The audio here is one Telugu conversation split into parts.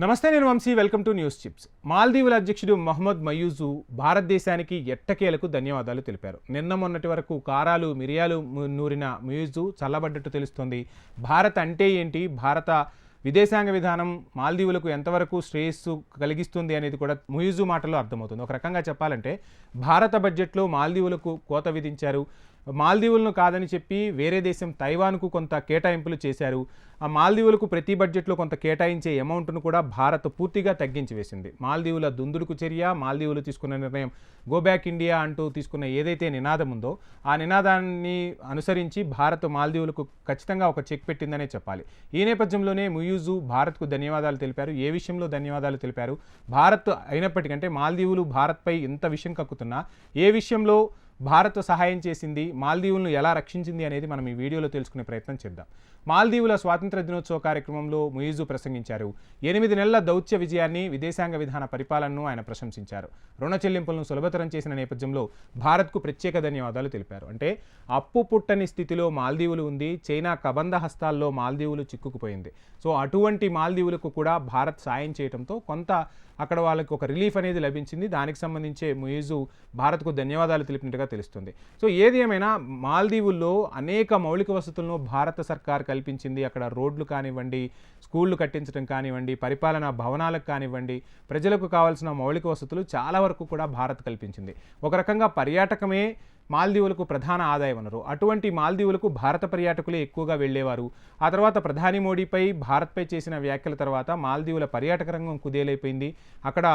నమస్తే నేను Vamshi. Welcome to news chips. మాల్దీవుల అధ్యక్షుడు మహమ్మద్ మయూజు భారతదేశానికి ఎట్టకేలకు ధన్యవాదాలు తెలిపారు. నిన్న మొన్నటి వరకు కారాలు మిరియాలు నూరిన మయూజు చల్లబడ్డట్టు తెలుస్తోంది. భారత్ అంటే ఏంటి? భారత విదేశాంగ విధానం మాల్దీవులకు ఎంతవరకు శ్రేయస్సు కలిగిస్తుంది అనేది కూడా ముయిజు మాటల్లో అర్థమవుతుంది. ఒక రకంగా చెప్పాలంటే భారత బడ్జెట్లో మాల్దీవులకు కోత విధించారు. మాల్దీవులను కాదని చెప్పి వేరే దేశం తైవాన్కు కొంత కేటాయింపులు చేశారు. ఆ మాల్దీవులకు ప్రతి బడ్జెట్లో కొంత కేటాయించే అమౌంట్ను కూడా భారత్ పూర్తిగా తగ్గించి వేసింది. మాల్దీవుల దుందుడుకు చర్య మాల్దీవులు తీసుకున్న నిర్ణయం గో బ్యాక్ ఇండియా అంటూ తీసుకున్న ఏదైతే నినాదం ఉందో ఆ నినాదాన్ని అనుసరించి భారత్ మాల్దీవులకు ఖచ్చితంగా ఒక చెక్ పెట్టిందనే చెప్పాలి. ఈ నేపథ్యంలోనే ముయూజు భారత్కు ధన్యవాదాలు తెలిపారు. ఏ విషయంలో ధన్యవాదాలు తెలిపారు? భారత్ అయినప్పటికంటే మాల్దీవులు భారత్పై ఎంత విషయం కక్కుతున్నా ఏ విషయంలో భారత్ సహాయం చేసింది మాల్దీవులను ఎలా రక్షించింది అనేది మనం ఈ వీడియోలో తెలుసుకునే ప్రయత్నం చేద్దాం. మాల్దీవుల స్వాతంత్ర దినోత్సవ కార్యక్రమంలో ముయిజు ప్రసంగించారు. ఎనిమిది నెలల దౌత్య విజయాన్ని విదేశాంగ విధాన పరిపాలనను ఆయన ప్రశంసించారు. రుణ చెల్లింపులను సులభతరం చేసిన నేపథ్యంలో భారత్కు ప్రత్యేక ధన్యవాదాలు తెలిపారు. అంటే అప్పు పుట్టని స్థితిలో మాల్దీవులు ఉంది చైనా కబంధ హస్తాల్లో మాల్దీవులు చిక్కుకుపోయింది. సో అటువంటి మాల్దీవులకు కూడా భారత్ సాయం చేయడంతో కొంత అక్కడ వాళ్ళకి ఒక రిలీఫ్ అనేది లభించింది. దానికి సంబంధించే ముయిజు భారత్కు ధన్యవాదాలు తెలిపినట్టుగా తెలుస్తుంది. సో ఏది ఏమైనా మాల్దీవుల్లో అనేక మౌలిక వసతులను భారత సర్కార్ కల్పించింది. అక్కడ రోడ్లు కానివ్వండి స్కూళ్ళు కట్టించడం కానివ్వండి పరిపాలనా భవనాలకు కానివ్వండి ప్రజలకు కావాల్సిన మౌలిక వసతులు చాలా వరకు కూడా భారత్ కల్పించింది. ఒక రకంగా పర్యాటకమే మాల్దీవులకు ప్రధాన ఆదాయ వనరు అటువంటి మాల్దీవులకు భారత పర్యాటకులే ఎక్కువగా వెళ్ళేవారు. ఆ తర్వాత ప్రధాని మోడీపై భారత్పై చేసిన వ్యాఖ్యల తర్వాత మాల్దీవుల పర్యాటక రంగం కుదేలైపోయింది. అక్కడ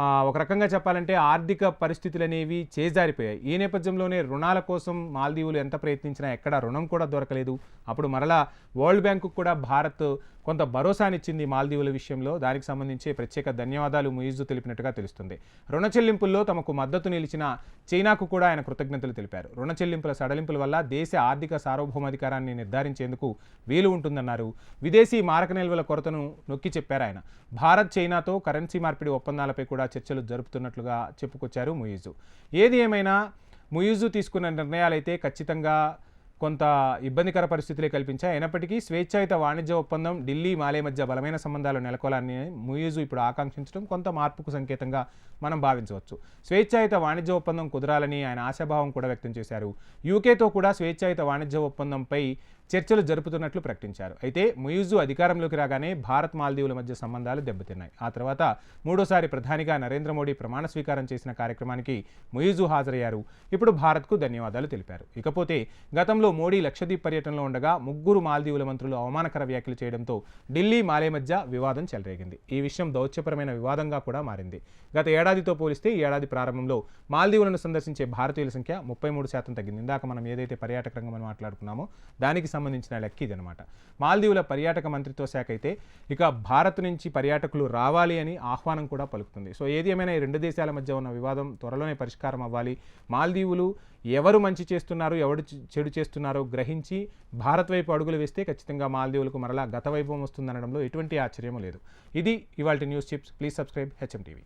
ఒక రకంగా చెప్పాలంటే ఆర్థిక పరిస్థితులు అనేవి చేజారిపోయాయి. ఈ నేపథ్యంలోనే రుణాల కోసం మాల్దీవులు ఎంత ప్రయత్నించినా ఎక్కడ రుణం కూడా దొరకలేదు. అప్పుడు మరలా వరల్డ్ బ్యాంకు కూడా భారత్ కొంత భరోసానిచ్చింది మాల్దీవుల విషయంలో. దానికి సంబంధించి ప్రత్యేక ధన్యవాదాలు ముయిజు తెలిపినట్టుగా తెలుస్తుంది. రుణ చెల్లింపుల్లో తమకు మద్దతు నిలిచిన చైనాకు కూడా ఆయన కృతజ్ఞతలు తెలిపారు. రుణ చెల్లింపుల సడలింపుల వల్ల దేశ ఆర్థిక సార్వభౌమాధికారాన్ని నిర్ధారించేందుకు వీలు ఉంటుందన్నారు. విదేశీ మారక నిల్వల కొరతను నొక్కి చెప్పారు ఆయన. భారత్ చైనాతో కరెన్సీ మార్పిడి ఒప్పందాలపై కూడా చర్చలు జరుపుతున్నట్లుగా చెప్పుకొచ్చారు ముయిజు. ఏది ఏమైనా ముయిజు తీసుకున్న నిర్ణయాలైతే ఖచ్చితంగా కొంత ఇబ్బందికర పరిస్థితులే కల్పించాయి. అయినప్పటికీ స్వేచ్ఛాయుత వాణిజ్య ఒప్పందం ఢిల్లీ మాలే మధ్య బలమైన సంబంధాలు నెలకొలాలని ముయిజు ఇప్పుడు ఆకాంక్షించడం కొంత మార్పుకు సంకేతంగా మనం భావించవచ్చు. స్వేచ్ఛాయుత వాణిజ్య ఒప్పందం కుదరాలని ఆయన ఆశాభావం కూడా వ్యక్తం చేశారు. యూకేతో కూడా స్వేచ్ఛాయుత వాణిజ్య ఒప్పందంపై చర్చలు జరుపుతున్నట్లు ప్రకటించారు. అయితే ముయూజు అధికారంలోకి రాగానే భారత్ మాల్దీవుల మధ్య సంబంధాలు దెబ్బతిన్నాయి. ఆ తర్వాత మూడోసారి ప్రధానిగా నరేంద్ర మోడీ ప్రమాణ స్వీకారం చేసిన కార్యక్రమానికి ముయిజు హాజరయ్యారు. ఇప్పుడు భారత్కు ధన్యవాదాలు తెలిపారు. ఇకపోతే గతంలో మోడీ లక్షద్వీప్ పర్యటనలో ఉండగా ముగ్గురు మాల్దీవుల మంత్రులు అవమానకర వ్యాఖ్యలు చేయడంతో ఢిల్లీ మాలే మధ్య వివాదం చెలరేగింది. ఈ విషయం దౌత్యపరమైన వివాదంగా కూడా మారింది. గత ఏడాదితో పోలిస్తే ఈ ఏడాది ప్రారంభంలో మాల్దీవులను సందర్శించే భారతీయుల సంఖ్య ముప్పై మూడు శాతం తగ్గింది. ఇందాక మనం ఏదైతే పర్యాటక రంగం అని మాట్లాడుకున్నామో దానికి సంబంధించిన లెక్క ఇదనమాట. మాల్దీవుల పర్యాటక మంత్రిత్వ శాఖ అయితే ఇక భారత్ నుంచి పర్యాటకులు రావాలి అని ఆహ్వానం కూడా పలుకుతుంది. సో ఏది ఏమైనా ఈ రెండు దేశాల మధ్య ఉన్న వివాదం త్వరలోనే పరిష్కారం అవ్వాలి. మాల్దీవులు ఎవరు మంచి చేస్తున్నారు ఎవరు చెడు చేస్తున్నారో గ్రహించి భారత్ వైపు అడుగులు వేస్తే ఖచ్చితంగా మాల్దీవులకు మరలా గత వైభవం వస్తుందనడంలో ఎటువంటి ఆశ్చర్యం లేదు. ఇది ఇవాళ news chips please subscribe HM TV.